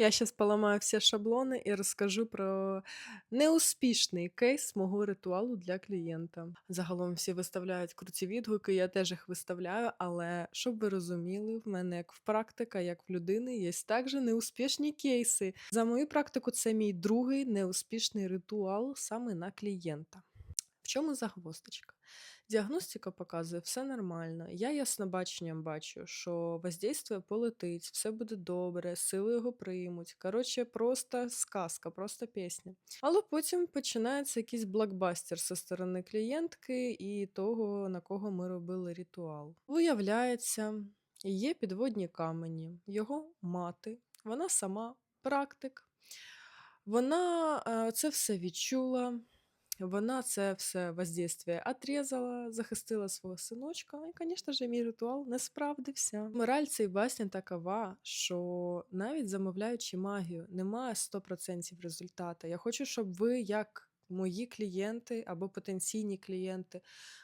Я щас поламаю всі шаблони і розкажу про неуспішний кейс мого ритуалу для клієнта. Загалом всі виставляють круті відгуки, я теж їх виставляю, але щоб ви розуміли, в мене як в практика, як в людини, є також неуспішні кейси. За мою практику, це мій другий неуспішний ритуал саме на клієнта. Чому загвоздочка? Діагностика показує, все нормально. Я яснобаченням бачу, що воздействие полетить, все буде добре, сили його приймуть. Коротше, просто сказка, просто пісня. Але потім починається якийсь блокбастер зі сторони клієнтки і того, на кого ми робили ритуал. Виявляється, є підводні камені, його мати, вона сама практик. Вона е, це все відчула. Вона це все воздействие отрезала, захистила свого синочка, і, звісно ж, мій ритуал не справдився. Мораль цієї басні такова, що навіть замовляючи магію, немає 100% результату. Я хочу, щоб ви, як мої клієнти або потенційні клієнти,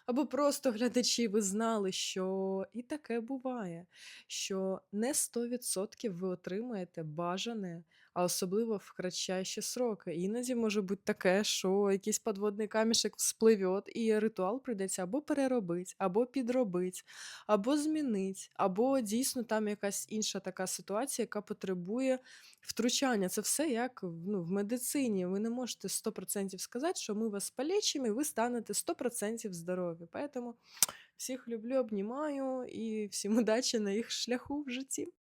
або просто глядачі, ви знали, що і таке буває, що не 100% ви отримаєте бажане, а особливо в кратчайші сроки. Іноді може бути таке, що якийсь подводний камішек вспливе, і ритуал прийдеться або переробити, або підробити, або змінити, або дійсно там якась інша така ситуація, яка потребує втручання. Це все як ну, в медицині. Ви не можете 100% сказати, що ми вас полечимо, і ви станете 100% здорові. Поэтому всіх люблю, обнімаю і всім удачі на їх шляху в житті.